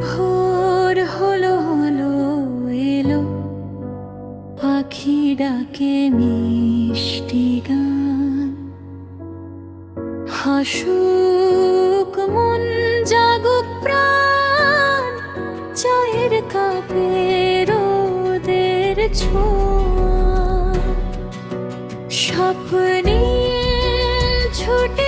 ভোর হলো হলো এলো। পাখি ডাকে মিষ্টি গান। হাসুক মন, জাগুক প্রাণ। চায়ের কাপে রোদের ছোঁয়া। স্বপ্নে ছুটে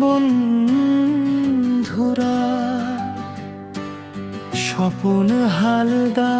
বন্ধুরা স্বপন হালদা